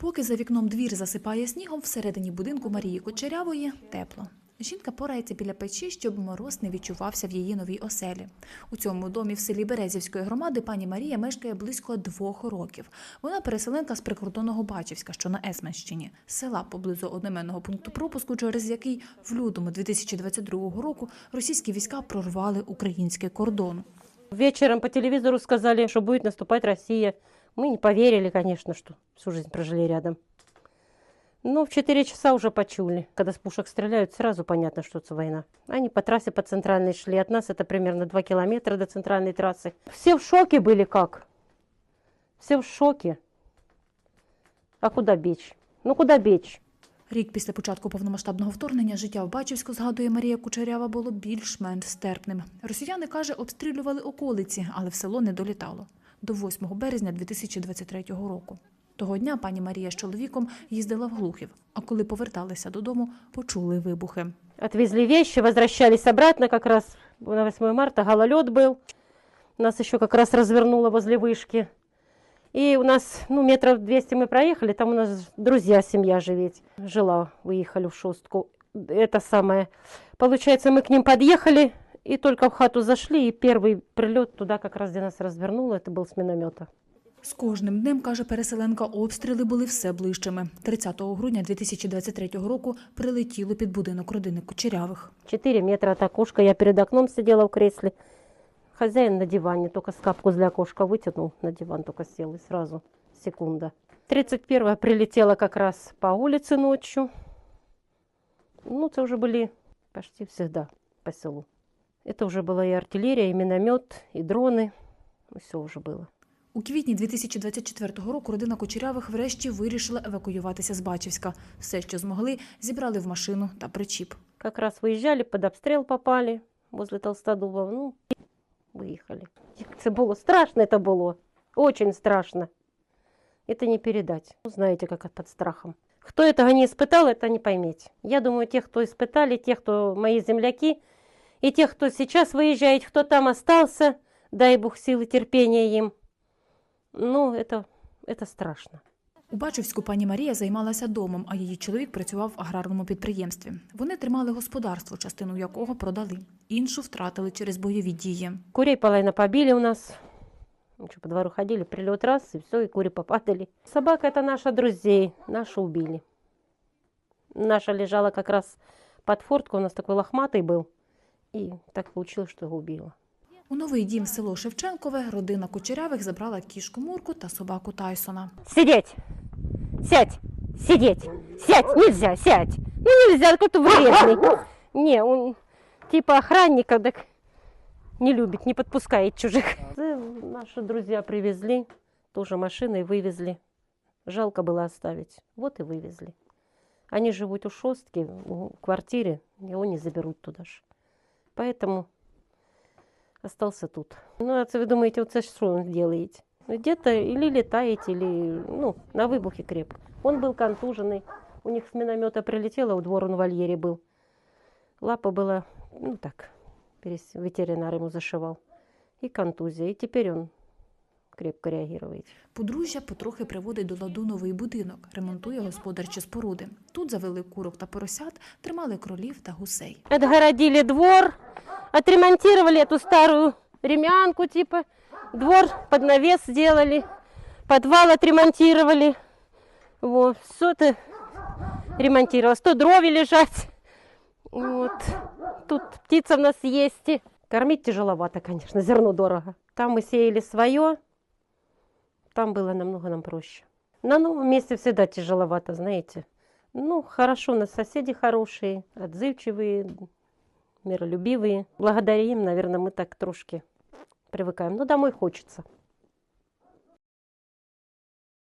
Поки за вікном двір засипає снігом, всередині будинку Марії Кучерявої тепло. Жінка порається біля печі, щоб мороз не відчувався в її новій оселі. У цьому домі в селі Березівської громади пані Марія мешкає близько двох років. Вона переселенка з прикордонного Бачівська, що на Есменщині, села поблизу одноіменного пункту пропуску, через який в лютому 2022 року російські війська прорвали український кордон. Вечером по телевизору сказали, что будет наступать Россия. Мы не поверили, конечно, что всю жизнь прожили рядом. Но в 4 часа уже почули. Когда с пушек стреляют, сразу понятно, что это война. Они по трассе по центральной шли. От нас это примерно 2 километра до центральной трассы. Все в шоке были как? Все в шоке. А куда бечь? Ну куда бечь? Рік після початку повномасштабного вторгнення життя в Бачівську, згадує Марія Кучерява, було більш-менш стерпним. Росіяни, каже, обстрілювали околиці, але в село не долітало. До 8 березня 2023 року. Того дня пані Марія з чоловіком їздила в Глухів, а коли поверталися додому, почули вибухи. Отвезли вещи, возвращались обратно как раз на 8 марта. Гололед был. Нас еще как раз развернуло возле вышки. И у нас, ну, метров 200 мы проехали, там у нас друзья, семья живет. Жила, выехали в шостку. Это самое. Получается, мы к ним подъехали, и только в хату зашли, и первый прилет туда как раз, где нас развернуло, это был с миномета. З кожним днем, каже переселенка, обстріли були все ближчими. 30 грудня 2023 року прилетіло під будинок родини Кучерявих. 4 метра от окошка. Я перед окном сидела в кресле. Хозяин на диване, только скапку для окошка вытянул, на диван только сел и сразу секунда. 31 прилетела как раз по улице ночью. Ну, это уже были почти всегда по селу. Это уже была и артиллерия, и миномет, и дроны. Все уже было. У квітні 2024 року родина Кучерявих врешті вирішила евакуюватися з Бачівська. Все, що змогли, зібрали в машину та причіп. Как раз выезжали, под обстрел попали возле Толстодуба. Ну, выехали. Это было страшно, это было. Очень страшно. Это не передать. Ну, Знаете, как под страхом. Кто этого не испытал, это не поймете. Я думаю, тех, кто испытали, тех, кто мои земляки, и тех, кто сейчас выезжает, кто там остался, дай Бог силы терпения им. Ну, это, это страшно. У Бачівську пані Марія займалася домом, а її чоловік працював в аграрному підприємстві. Вони тримали господарство, частину якого продали. Іншу втратили через бойові дії. Курей половина побили у нас. Ну, что, по двору ходили, прилет раз, и все, и кури попадали. Собака это наша друзей, нашу убили. Наша лежала как раз под фортку, у нас такой лохматый был. И так получилось, что его убила. У новий дім село Шевченкове родина Кучерявих забрала кішку Мурку та собаку Тайсона. Сидеть! Сядь! Сидеть! Сядь! Нельзя, сядь! Ну нельзя, какой-то вредный. Не, он типа охранника, так не любит, не подпускает чужих. Наши друзья привезли, тоже машиной вывезли. Жалко было оставить. Вот и вывезли. Они живут у шостки, в квартире, его не заберут туда же. Поэтому остался тут. Ну, а це ви думаєте, оце ж що? Где-то или летаете, или ну, на выбухе крепко. Он был контуженный. У них с миномета прилетело, у двора он в вольере был. Лапа была, ну так, ветеринар ему зашивал. И контузия. И теперь он крепко реагирует. Подружжя потрохи приводить до ладу новий будинок, ремонтує господарчі споруди. Тут завели курок та поросят, тримали кролів та гусей. Отгородили двор, отремонтировали эту старую ремянку, типа. Двор под навес сделали, подвал отремонтировали. Вот, все это ремонтировалось. То дрови лежать. Вот. Тут птица у нас есть. И Кормить тяжеловато, конечно, зерно дорого. Там мы сеяли свое, Там было намного нам проще. На новом месте всегда тяжеловато, знаете. Ну, хорошо, у нас соседи хорошие, отзывчивые, миролюбивые. Благодаря им, наверное, мы так трошки привыкаем. Но домой хочется.